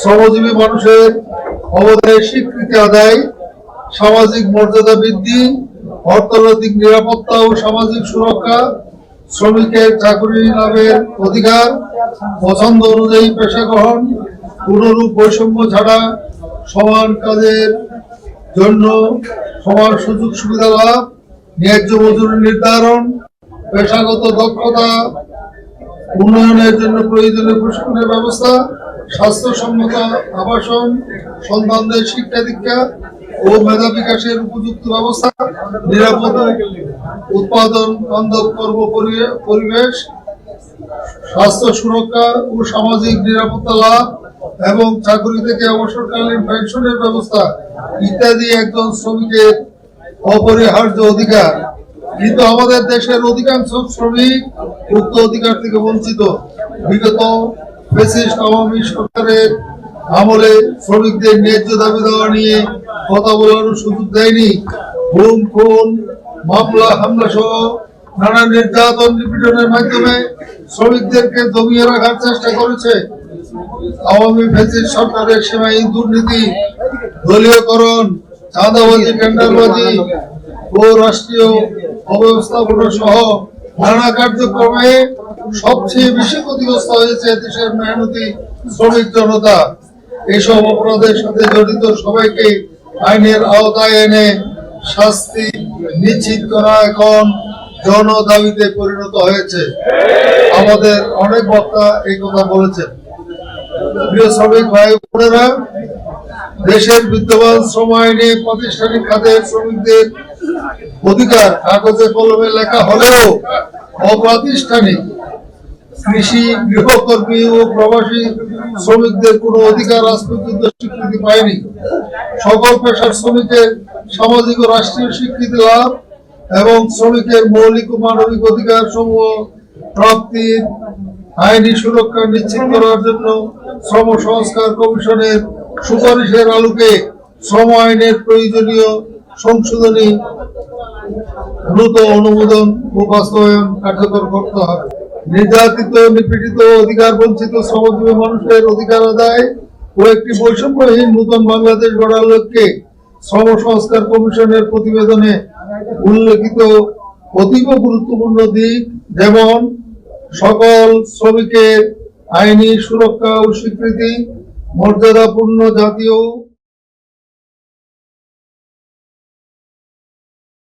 শ্রমজীবী মানুষের অবদানের স্বীকৃতি আদায়, সামাজিক মর্যাদা বৃদ্ধি, অর্থনৈতিক নিরাপত্তা ও সামাজিক সুরক্ষা, শ্রমিকের চাকরি লাভের অধিকার, পছন্দ অনুযায়ী পেশা গ্রহণ কোনরূপ বৈষম্য ছাড়া সমান কাজের জন্য সমান সুযোগ সুবিধা লাভ, ন্যায্য মজুরি নির্ধারণ, পেশাগত দক্ষতা, উন্নয়নের জন্য প্রয়োজনীয় প্রশিক্ষণের ব্যবস্থা স্বাস্থ্যসম্মত আবাসন সন্তানদের শিক্ষা দীক্ষা ও মেধা বিকাশের উপযুক্ত ব্যবস্থা, নিরাপদ উৎপাদন বান্ধব কর্ম পরিবেশ, স্বাস্থ্য সুরক্ষা ও সামাজিক নিরাপত্তা লাভ এবং চাকরি থেকে অবসরকালীন পেনশনের ব্যবস্থা ইত্যাদি একজন শ্রমিকের অপরিহার্য অধিকার। কিন্তু আমাদের দেশের অধিকাংশ শ্রমিক উক্ত অধিকার থেকে বঞ্চিত। বিগত ফেসিস্ট আওয়ামী সরকারের আমলে শ্রমিকদের ন্যায্য দাবি দেওয়া নিয়ে কথা বলারও সুযোগ দেয়নি। খুন খুন, মামলা, হামলা সহ নানা নির্যাতন নিপীড়নের মাধ্যমে শ্রমিকদেরকে দমিয়ে রাখার চেষ্টা করেছে। আওয়ামী ফেসিস্ট সরকারের সীমাহীন দুর্নীতি, দলীয়করণ, চাঁদাবাজি, টেন্ডারবাজি ও রাষ্ট্রীয় অব্যবস্থাপনা সহ নানা কার্যক্রমে সবচেয়ে বেশি ক্ষতিগ্রস্ত হয়েছে দেশের মেহনতি শ্রমিক জনতা। এসব অপরাধের সাথে জড়িত সবাইকে আইনের আওতায় এনে শাস্তি নিশ্চিত করা এখন জনদাবিতে পরিণত হয়েছে। আমাদের অনেক বক্তা এই কথা বলেছেন। প্রিয় শ্রমিক ভাই বোনেরা, দেশের বিদ্যমান শ্রম আইনে প্রাতিষ্ঠানিক খাতের শ্রমিকদের অধিকার কাগজে কলমে লেখা হলেও অপ্রাতিষ্ঠানিক। কৃষি, গৃহকর্মী ও প্রবাসী শ্রমিকদের কোনো অধিকার আজ স্বীকৃতি পায়নি। সকল পেশার শ্রমিকের সামাজিক ও রাষ্ট্রীয় স্বীকৃতি লাভ এবং শ্রমিকের মৌলিক ও মানবিক অধিকার সমূহ প্রাপ্তির আইনি সুরক্ষা নিশ্চিত করার জন্য শ্রম সংস্কার কমিশনের সুপারিশের আলোকে শ্রম আইনের প্রয়োজনীয় সংশোধনী দ্রুত অনুমোদন ও বাস্তবায়ন কার্যকর করতে হবে। নির্যাতিত, নিপীড়িত, অধিকার বঞ্চিত, শ্রমজীবী মানুষের অধিকার আদায় ও একটি বৈষম্যহীন নতুন বাংলাদেশ গড়ার লক্ষ্যে শ্রম সংস্কার কমিশনের প্রতিবেদনে উল্লেখিত অতীব গুরুত্বপূর্ণ দিক যেমন সকল শ্রমিকের আইনি সুরক্ষা ও স্বীকৃতি, মর্যাদাপূর্ণ জাতীয়